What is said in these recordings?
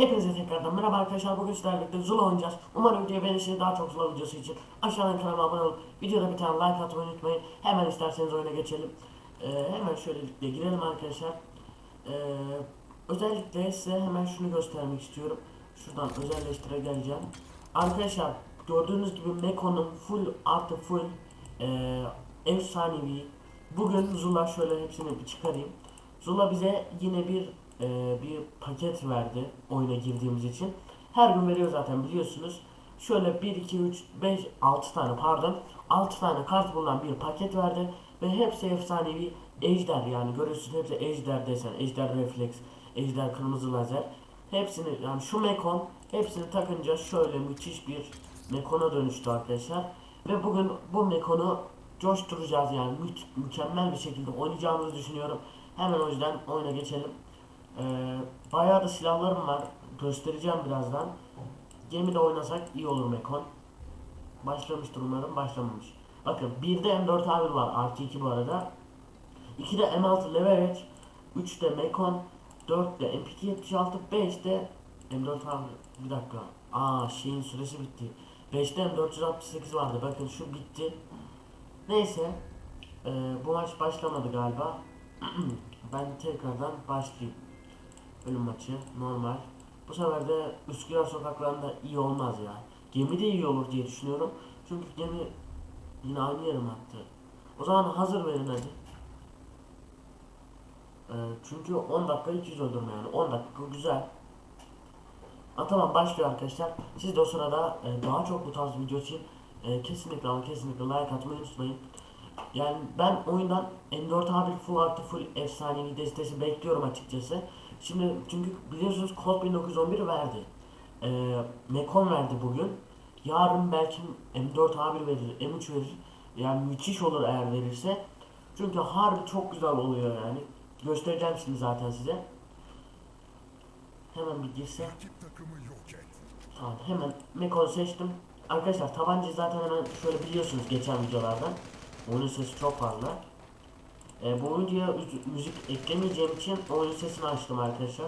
Hepinize tekrardan merhaba arkadaşlar. Bugün sizlerle Zula oynayacağız. Umarım videoyu beğenirsiniz. Daha çok Zula videosu için aşağıdan kanalıma abone olup videoda bir tane like atmayı unutmayın. Hemen isterseniz oyuna geçelim. Ee, hemen şöylelikle girelim arkadaşlar. Ee, özellikle size hemen şunu göstermek istiyorum. Şuradan özelleştire geleceğim. Arkadaşlar gördüğünüz gibi Meko'nun full artı full e, efsanevi. Bugün Zula şöyle hepsini bir çıkarayım. Zula bize yine bir e, bir paket verdi oyuna girdiğimiz için. Her gün veriyor zaten biliyorsunuz. Şöyle 1, 2, 3, 5, 6 tane pardon 6 tane kart bulunan bir paket verdi. Ve hepsi efsanevi ejder yani görüyorsunuz hepsi ejder desen, ejder refleks, ejder kırmızı lazer. Hepsini yani şu mekon hepsini takınca şöyle müthiş bir mekona dönüştü arkadaşlar. Ve bugün bu mekonu coşturacağız yani mü- mükemmel bir şekilde oynayacağımızı düşünüyorum. Hemen o yüzden oyuna geçelim. Ee, bayağı da silahlarım var. Göstereceğim birazdan. Gemide oynasak iyi olur Mekon. Başlamıştır umarım. Başlamamış. Bakın 1'de M4 A1 var. Artı 2 bu arada. 2'de M6 Leverage. 3'te Mekon. 4'te MP76. 5'te M4 A1. Bir dakika. Aa şeyin süresi bitti. 5'te M468 vardı. Bakın şu bitti. Neyse. Ee, bu maç başlamadı galiba. ben tekrardan başlayayım. Ölüm maçı normal. Bu sefer de Üsküdar sokaklarında iyi olmaz ya. Gemi de iyi olur diye düşünüyorum. Çünkü gemi yine aynı yere attı? O zaman hazır verin hadi. Ee, çünkü 10 dakika 200 öldürme yani. 10 dakika güzel. Ha, tamam başlıyor arkadaşlar. Siz de o sırada e, daha çok bu tarz video için e, kesinlikle ama kesinlikle like atmayı unutmayın. Yani ben oyundan M4 A1 full artı full efsanevi destesi bekliyorum açıkçası. Şimdi çünkü biliyorsunuz Colt 1911 verdi. Ee, Mekon verdi bugün. Yarın belki M4 A1 verir, M3 verir. Yani müthiş olur eğer verirse. Çünkü harbi çok güzel oluyor yani. Göstereceğim şimdi zaten size. Hemen bir girse. Tamam hemen Mekon seçtim. Arkadaşlar tabancayı zaten hemen şöyle biliyorsunuz geçen videolardan. Oyunun sesi çok fazla. Ee, bu videoya üz- müzik eklemeyeceğim için oyun sesini açtım arkadaşlar.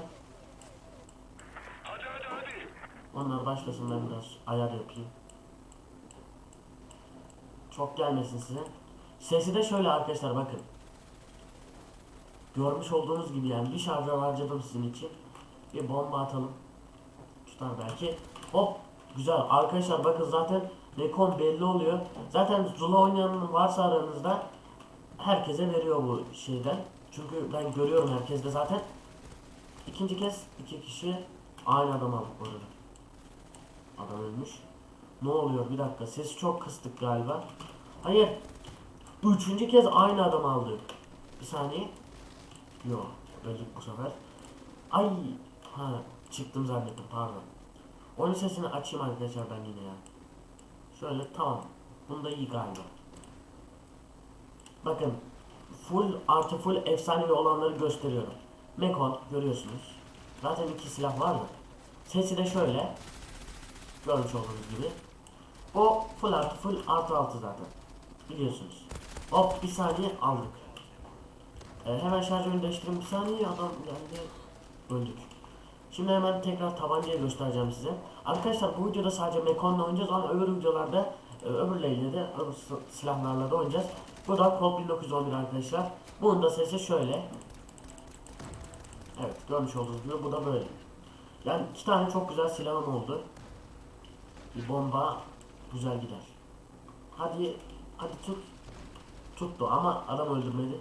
Hadi hadi hadi. Onlar başlasın ben biraz ayar yapayım. Çok gelmesin size. Sesi de şöyle arkadaşlar bakın. Görmüş olduğunuz gibi yani bir şarjör harcadım sizin için. Bir bomba atalım. Tutar belki. Hop güzel arkadaşlar bakın zaten rekon belli oluyor. Zaten Zula oynayan varsa aranızda herkese veriyor bu şeyden. Çünkü ben görüyorum herkeste zaten. İkinci kez iki kişi aynı adam aldık bu arada. Adam ölmüş. Ne oluyor bir dakika sesi çok kıstık galiba. Hayır. Üçüncü kez aynı adam aldık. Bir saniye. Yok öldük bu sefer. Ay ha çıktım zannettim pardon. Oyun sesini açayım arkadaşlar ben yine ya. Şöyle tamam. Bunda iyi galiba. Bakın full artı full efsanevi olanları gösteriyorum. Mekon görüyorsunuz. Zaten iki silah var da. Sesi de şöyle. Görmüş olduğunuz gibi. O full artı full artı altı zaten. Biliyorsunuz. Hop bir saniye aldık. Ee, hemen şarjörünü değiştireyim bir saniye adam geldi. Öldük. Şimdi hemen tekrar tabancayı göstereceğim size. Arkadaşlar bu videoda sadece Mekon'la oynayacağız ama öbür videolarda e, öbürleriyle de öbür sil- silahlarla da oynayacağız. Bu da Colt 1911 arkadaşlar. Bunun da sesi şöyle. Evet görmüş olduğunuz gibi bu da böyle. Yani iki tane çok güzel silahım oldu. Bir bomba güzel gider. Hadi hadi tut. Tuttu ama adam öldürmedi.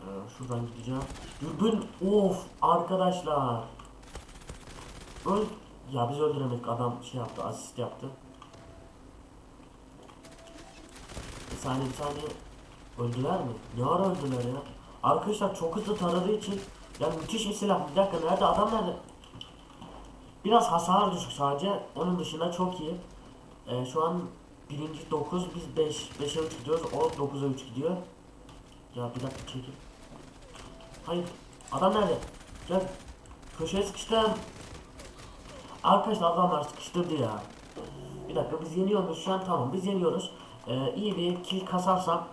Ee, şuradan gideceğim. Dürbün of arkadaşlar. Öl ya biz öldüremedik adam şey yaptı asist yaptı. Bir saniye. Öldüler mi? Ne ara öldüler ya? Arkadaşlar çok hızlı taradığı için ya müthiş bir silah. Bir dakika nerede adam nerede? Biraz hasar düşük sadece. Onun dışında çok iyi. Ee, şu an birinci 9 biz 5 5'e 3 gidiyoruz. O 9'a 3 gidiyor. Ya bir dakika çekil. Hayır. Adam nerede? Gel. Köşeye sıkıştım. Arkadaşlar adamlar sıkıştırdı ya. Bir dakika biz yeniyoruz şu an tamam biz yeniyoruz. Ee, iyi bir kill kasarsam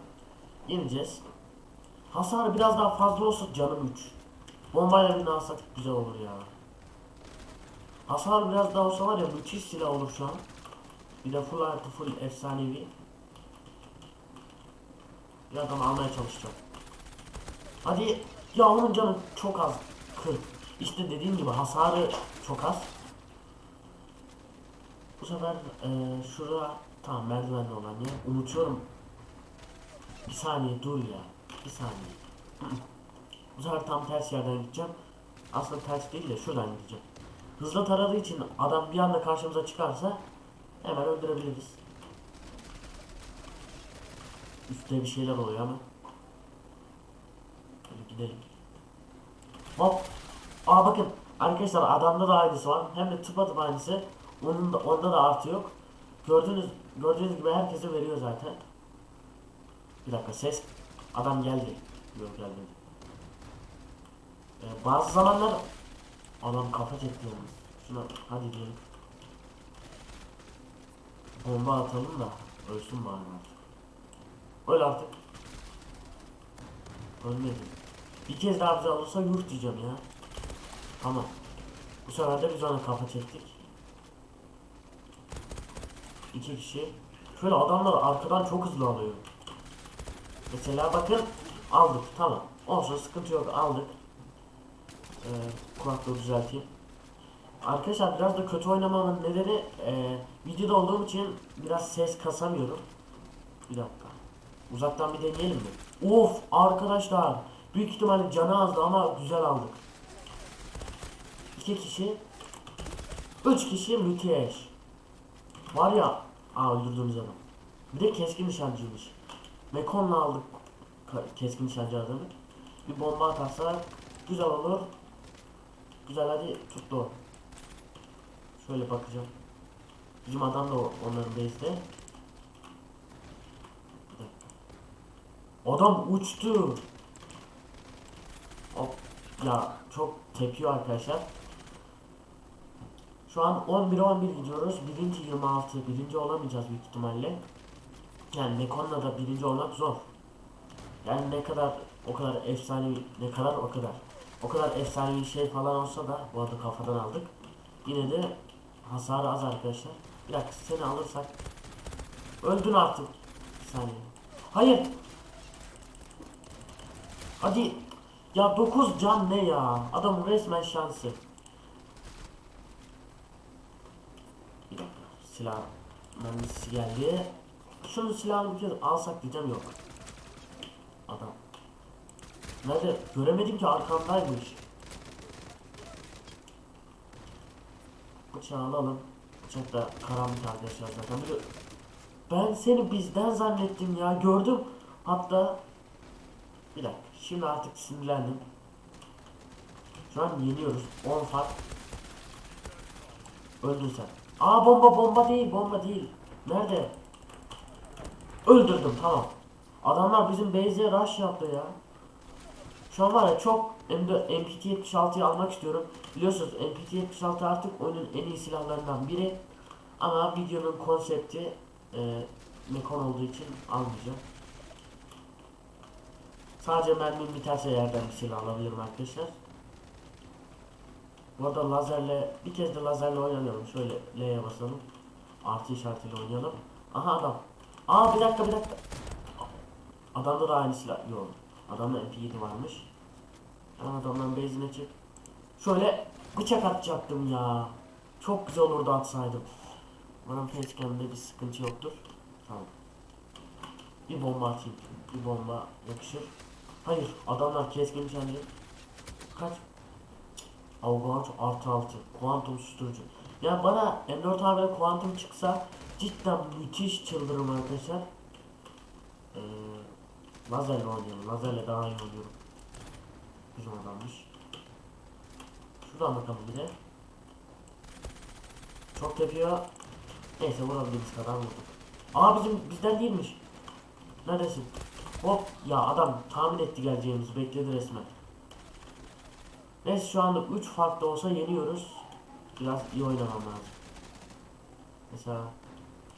yeneceğiz. Hasarı biraz daha fazla olsa canım 3. Bombayla birini alsak güzel olur ya. Hasar biraz daha olsa var ya müthiş silah olur şu an. Bir de full artı full efsanevi. Bir adam almaya çalışacağım. Hadi ya onun canı çok az. 40. İşte dediğim gibi hasarı çok az. Bu sefer eee şurada tamam merdivenli olan ya unutuyorum. Bir saniye dur ya. Bir saniye. Bu sefer tam ters yerden gideceğim. Aslında ters değil de şuradan gideceğim. Hızlı taradığı için adam bir anda karşımıza çıkarsa hemen öldürebiliriz. Üstte bir şeyler oluyor ama. Hadi gidelim. Hop. Aa bakın arkadaşlar adamda da aynısı var. Hem de tıpatıp aynısı. Onun da onda da artı yok. Gördüğünüz gördüğünüz gibi herkese veriyor zaten. Bir dakika ses. Adam geldi. Yok gelmedi. Ee, bazı zamanlar adam kafa çekti yalnız. Şuna hadi diyelim. Bomba atalım da ölsün bari artık. Öl artık. Ölmedi. Bir kez daha bize olursa yurt diyeceğim ya. Tamam. Bu sefer de biz ona kafa çektik. İki kişi. Şöyle adamlar arkadan çok hızlı alıyor. Mesela bakın aldık tamam. Olsun sıkıntı yok aldık. Ee, kulaklığı düzelteyim. Arkadaşlar biraz da kötü oynamamın nedeni e, videoda olduğum için biraz ses kasamıyorum. Bir dakika. Uzaktan bir deneyelim mi? Of arkadaşlar. Büyük ihtimalle canı azdı ama güzel aldık. İki kişi. Üç kişi müthiş. Var ya. Aa öldürdüğümüz adam. Bir de keskin nişancıymış. Mekon'la aldık keskin nişancı adamı. Bir bomba atarsa güzel olur. Güzel hadi tuttu o. Şöyle bakacağım. Bizim adam da onların base'de. Adam uçtu. Hop. Ya çok tepiyor arkadaşlar. Şu an 11'e 11 gidiyoruz. Birinci 26. Birinci olamayacağız büyük ihtimalle. Yani Mekon'la da birinci olmak zor. Yani ne kadar o kadar efsanevi ne kadar o kadar. O kadar efsanevi şey falan olsa da bu arada kafadan aldık. Yine de hasarı az arkadaşlar. Bir dakika seni alırsak. Öldün artık. Bir saniye. Hayır. Hadi. Ya 9 can ne ya? Adamın resmen şansı. Bir dakika. Silah mermisi geldi. Şunu silahını bir kez alsak diyeceğim yok. Adam. Nerede? Göremedim ki arkamdaymış. Bıçağı alalım. Bıçak da karanlık arkadaşlar zaten. Ben seni bizden zannettim ya. Gördüm. Hatta bir dakika. Şimdi artık sinirlendim. Şu an yeniyoruz. 10 fark. Öldün sen. Aa bomba bomba değil bomba değil. Nerede? Öldürdüm tamam. Adamlar bizim base'e rush yaptı ya. Şu an var ya çok M4 MPT-76'yı almak istiyorum. Biliyorsunuz MPT-76 artık oyunun en iyi silahlarından biri. Ama videonun konsepti e, Mekon olduğu için almayacağım. Sadece mermim biterse yerden bir silah alabilirim arkadaşlar. Bu arada lazerle bir kez de lazerle oynayalım. Şöyle L'ye basalım. Artı işaretiyle oynayalım. Aha adam. Aa bir dakika bir dakika. Adamda da aynı silah yok. Adamda MP7 varmış. Hemen adamdan base'ine çık. Şöyle bıçak atacaktım ya. Çok güzel olurdu atsaydım. Bana facecam'de bir sıkıntı yoktur. Tamam. Bir bomba atayım. Bir bomba yakışır. Hayır adamlar keskin nişancı. Kaç? Avgant artı altı. Kuantum susturucu. Ya bana M4 abi kuantum çıksa cidden müthiş çıldırırım arkadaşlar. Ee, lazerle oynayalım. Lazerle daha iyi oynuyorum. Bizim adammış. Şuradan bakalım bir de. Çok tepiyor. Neyse vurabildiğimiz kadar vurduk. Aa bizim bizden değilmiş. Neredesin? Hop ya adam tahmin etti geleceğimizi bekledi resmen. Neyse şu anda 3 farklı olsa yeniyoruz. Biraz iyi oynamam lazım. Mesela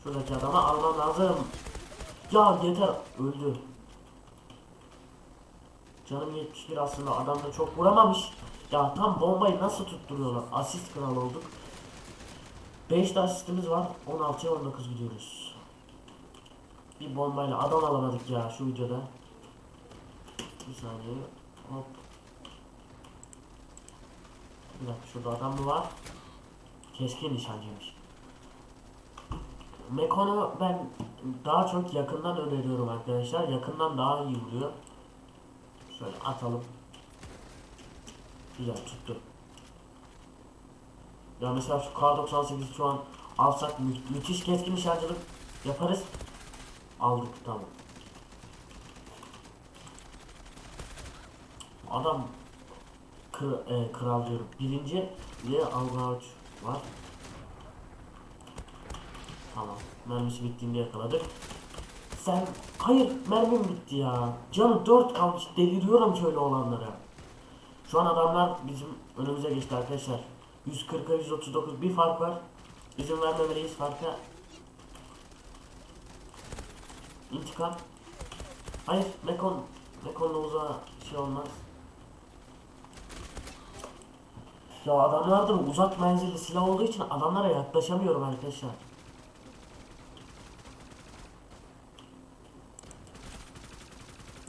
şuradaki adamı almam lazım. Ya yeter öldü. Canım 71 aslında adam da çok vuramamış. Ya tam bombayı nasıl tutturuyorlar? Asist kral olduk. 5 de asistimiz var. 16'ya 19 gidiyoruz. Bir bombayla adam alamadık ya şu videoda. Bir saniye. Hop. Bir şurada adam mı var? Keskin nişancıymış. Mekon'u ben daha çok yakından öneriyorum arkadaşlar. Yakından daha iyi vuruyor. Şöyle atalım. Güzel tuttu. Ya mesela şu K98 şu an alsak mü müthiş keskin nişancılık yaparız. Aldık tamam. Adam kral diyorum. Birinci ve Algauç var. Tamam. Mermisi bittiğinde yakaladık. Sen hayır mermim bitti ya. Canım 4 kalmış. Deliriyorum şöyle olanlara. Şu an adamlar bizim önümüze geçti arkadaşlar. 140'a 139 bir fark var. İzin vermemeliyiz farka. İntikam. Hayır Mekon Mekon'la uzağa şey olmaz. Ya adamlar da uzak menzilli silah olduğu için adamlara yaklaşamıyorum arkadaşlar.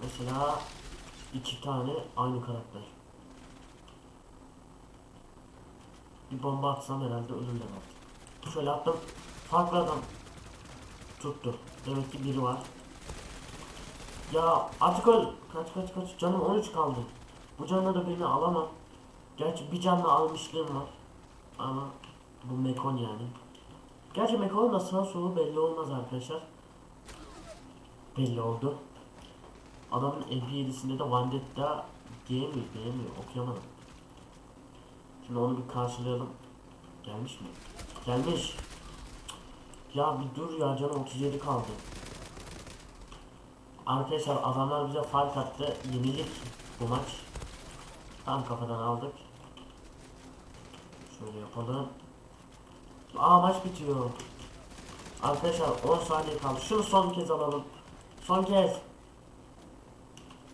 Mesela iki tane aynı karakter. Bir bomba atsam herhalde ölürler artık. Şöyle attım. Farklı adam. Tuttu. Demek ki biri var. Ya artık öl. Kaç kaç kaç. Canım 13 kaldı. Bu canla da birini alamam. Gerçi bir canla almışlığım var. Ama bu Mekon yani. Gerçi Mekon'un da sağ solu belli olmaz arkadaşlar. Belli oldu. Adamın MP7'sinde de Vendetta diyemiyor, diyemiyor. Okuyamadım. Şimdi onu bir karşılayalım. Gelmiş mi? Gelmiş. Ya bir dur ya canım 37 kaldı. Arkadaşlar adamlar bize fark attı. Yenilik bu maç. Tam kafadan aldık. Şöyle yapalım. Aa maç bitiyor. Arkadaşlar 10 saniye kaldı. Şunu son kez alalım. Son kez.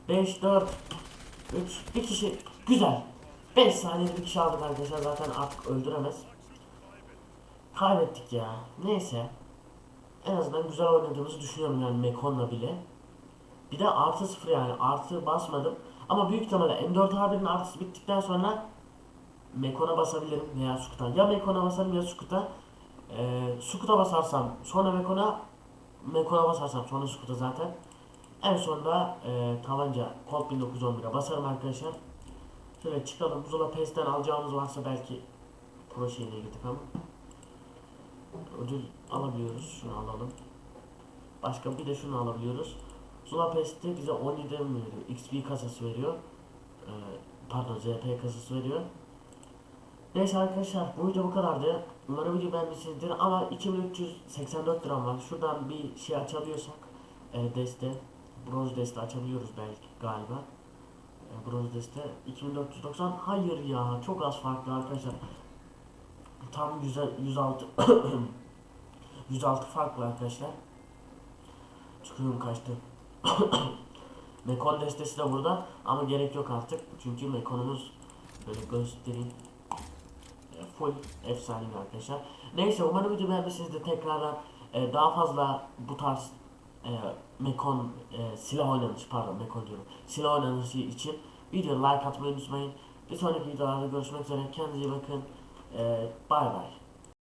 5 4 3 bir kişi güzel. 5 saniyede bir kişi aldık arkadaşlar zaten artık öldüremez. Kaybettik ya. Neyse. En azından güzel oynadığımızı düşünüyorum yani Mekon'la bile. Bir de artı sıfır yani artı basmadım. Ama büyük ihtimalle M4A1'in artısı bittikten sonra Mekon'a basabilirim veya Sukut'a. Ya Mekon'a basarım ya Sukut'a. Ee, Sukut'a basarsam sonra Mekon'a Mekon'a basarsam sonra Sukut'a zaten. En sonunda e, tabanca Colt 1911'e basarım arkadaşlar. Şöyle çıkalım. Zula Pest'ten alacağımız varsa belki pro şeyine gittik ama. Ödül alabiliyoruz. Şunu alalım. Başka bir de şunu alabiliyoruz. Zula Pest'te bize 17 mi veriyor? XP kasası veriyor. Ee, pardon ZP kasası veriyor. Neyse arkadaşlar bu video bu kadardı. Umarım video beğenmişsinizdir ama 2384 liram var. Şuradan bir şey açabiliyorsak e, deste, bronz deste açabiliyoruz belki galiba. E, bronz deste 2490 hayır ya çok az farklı arkadaşlar. Tam 100, 106 106 farklı arkadaşlar. Çıkıyorum kaçtı. Mekon destesi de burada ama gerek yok artık çünkü Mekon'umuz böyle göstereyim full efsane arkadaşlar. Neyse umarım video beğenmişsinizdir tekrardan e, daha fazla bu tarz e, Mekon e, silah oynanışı pardon Mekon diyorum silah oynanışı için video like atmayı unutmayın. Bir sonraki videolarda görüşmek üzere kendinize iyi bakın. E, bay bay.